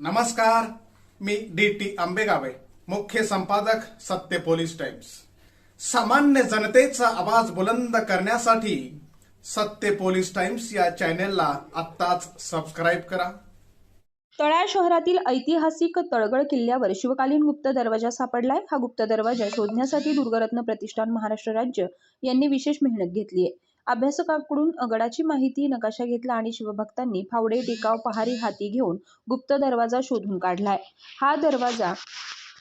नमस्कार मी D T आंबेगावे मुख्य संपादक सत्य पोलीस टाइम्स. सामान्य जनतेचा आवाज बुलंद करण्यासाठी सत्य पोलीस टाइम्स या चॅनेलला आत्ताच सबस्क्राईब करा. तळा शहरातील ऐतिहासिक तळगड किल्ल्यावर शिवकालीन गुप्त दरवाजा सापडलाय. हा गुप्त दरवाजा शोधण्यासाठी दुर्गरत्न प्रतिष्ठान महाराष्ट्र राज्य यांनी विशेष मेहनत घेतली आहे. अभ्यासकांकडून गडाची माहिती नकाशा घेतला आणि शिवभक्तांनी फावडे टिकाव पहारी हाती घेऊन गुप्त दरवाजा शोधून काढलाय. हा दरवाजा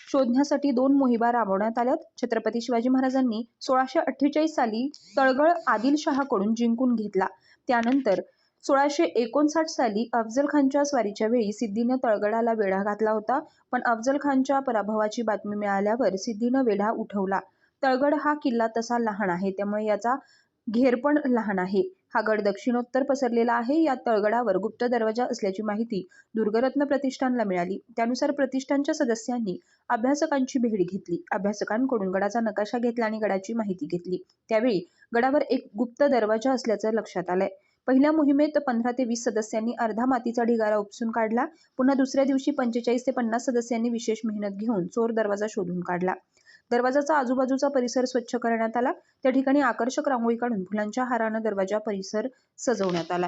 शोधण्यासाठी दोन मोहिमा राबवण्यात आल्यात. छत्रपती शिवाजी महाराजांनी सोळाशे अठ्ठेचाळीस साली तळगड आदिलशहाकडून जिंकून घेतला. त्यानंतर सोळाशे एकोणसाठ साली अफजल खानच्या स्वारीच्या वेळी सिद्धीनं तळगडाला वेढा घातला होता पण अफजल खानच्या पराभवाची बातमी मिळाल्यावर सिद्धीनं वेढा उठवला. तळगड हा किल्ला तसा लहान आहे त्यामुळे याचा घेर पण लहान आहे. हा गड दक्षिणोत्तर पसरलेला आहे. या तळगडावर गुप्त दरवाजा असल्याची माहिती दुर्गरत्न प्रतिष्ठानला मिळाली. त्यानुसार प्रतिष्ठानच्या सदस्यांनी अभ्यासकांची भेट घेतली. अभ्यासकांकडून गडाचा नकाशा घेतला आणि गडाची माहिती घेतली. त्यावेळी गडावर एक गुप्त दरवाजा असल्याचं लक्षात आलंय. पहिल्या मोहिमेत पंधरा ते वीस सदस्यांनी अर्धा मातीचा ढिगारा उपसून काढला. पुन्हा दुसऱ्या दिवशी पंचेचाळीस ते पन्नास सदस्यांनी विशेष मेहनत घेऊन चोर दरवाजा शोधून काढला. दरवाजाचा आजूबाजूचा परिसर स्वच्छ करण्यात आला. त्या ठिकाणी आकर्षक रांगोळी काढून फुलांच्या हारानं दरवाजा परिसर सजवण्यात आला.